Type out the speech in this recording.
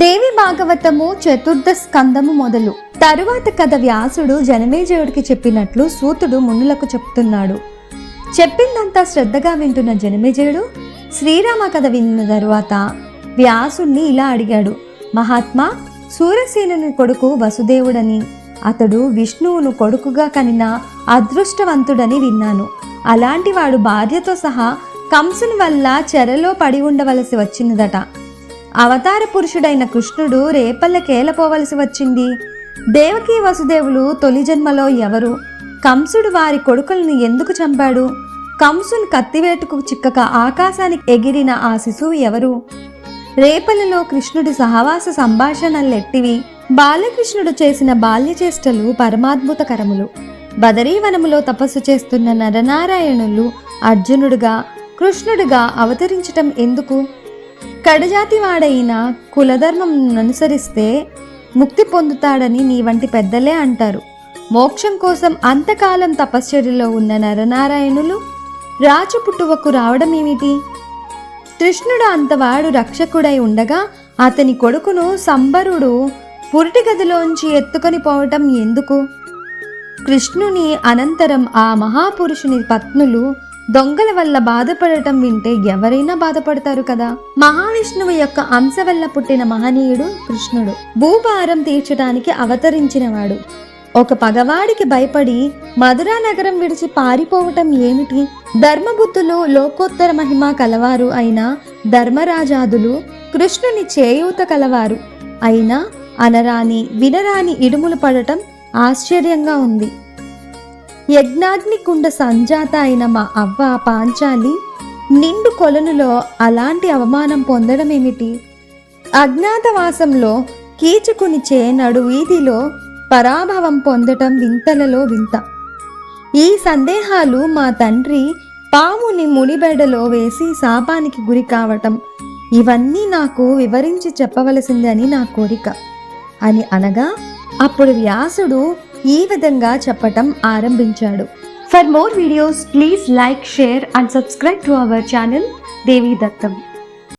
దేవి భాగవతము చతుర్థ స్కందము మొదలు. తరువాత కథ వ్యాసుడు జనమేజయుడికి చెప్పినట్లు సూతుడు మునులకు చెప్తున్నాడు. చెప్పిందంతా శ్రద్ధగా వింటున్న జనమేజయుడు శ్రీరామ కథ విన్న తరువాత వ్యాసుణ్ణి ఇలా అడిగాడు. మహాత్మా సూరసేనుని కొడుకు వసుదేవుడని అతడు విష్ణువును కొడుకుగా కనిన అదృష్టవంతుడని విన్నాను. అలాంటి వాడు భార్యతో సహా కంసుని వల్ల చెరలో పడి ఉండవలసి వచ్చినదట. అవతార పురుషుడైన కృష్ణుడు రేపల్లకేలపోవలసి వచ్చింది. దేవకీ వసుదేవులు తొలి జన్మలో ఎవరు? కంసుడు వారి కొడుకులను ఎందుకు చంపాడు? కంసుని కత్తివేటుకు చిక్కక ఆకాశానికి ఎగిరిన ఆ శిశువు ఎవరు? రేపలలో కృష్ణుడి సహవాస సంభాషణలెట్టివి? బాలకృష్ణుడు చేసిన బాల్యచేష్టలు పరమాద్భుతకరములు. బదరీవనములో తపస్సు చేస్తున్న నరనారాయణులు అర్జునుడుగా కృష్ణుడిగా అవతరించటం ఎందుకు? కడజాతి వాడైన కులధర్మం అనుసరిస్తే ముక్తి పొందుతాడని నీ వంటి పెద్దలే అంటారు. మోక్షం కోసం అంతకాలం తపశ్చర్యలో ఉన్న నరనారాయణులు రాజు పుట్టువకు రావడం ఏమిటి కృష్ణుడు అంతవాడు రక్షకుడై ఉండగా అతని కొడుకును సంబరుడు పురిటి గదిలోంచి ఎత్తుకొని పోవటం ఎందుకు? కృష్ణుని అనంతరం ఆ మహాపురుషుని పత్నులు దొంగల వల్ల బాధపడటం వింటే ఎవరైనా బాధపడతారు కదా? మహావిష్ణువు యొక్క అంశ వల్ల పుట్టిన మహనీయుడు కృష్ణుడు. భూభారం తీర్చడానికి అవతరించినవాడు. ఒక పగవాడికి భయపడి మధురా నగరం విడిచి పారిపోవటం ఏమిటి? ధర్మబుద్ధులు లోకోత్తర మహిమ కలవారు అయిన ధర్మరాజాదులు కృష్ణుని చేయూత కలవారు. అయినా అనరాని వినరాని ఇడుములు పడటం ఆశ్చర్యంగా ఉంది. యజ్ఞాగ్ని కుండ సంజాత అయిన మా అవ్వ పాంచాలి నిండు కొలనులో అలాంటి అవమానం పొందడం ఏమిటి అజ్ఞాతవాసంలో కీచుకునిచే నడు వీధిలో పరాభవం పొందటం వింతలలో వింత. ఈ సందేహాలు మా తండ్రి పాముని మునిబెడలో వేసి శాపానికి గురి కావటం ఇవన్నీ నాకు వివరించి చెప్పవలసిందని నా కోరిక. అని అనగా అప్పుడు వ్యాసుడు ఈ విధంగా చెప్పటం ఆరంభించాడు. For more videos please like share and subscribe to our channel Devi Dattam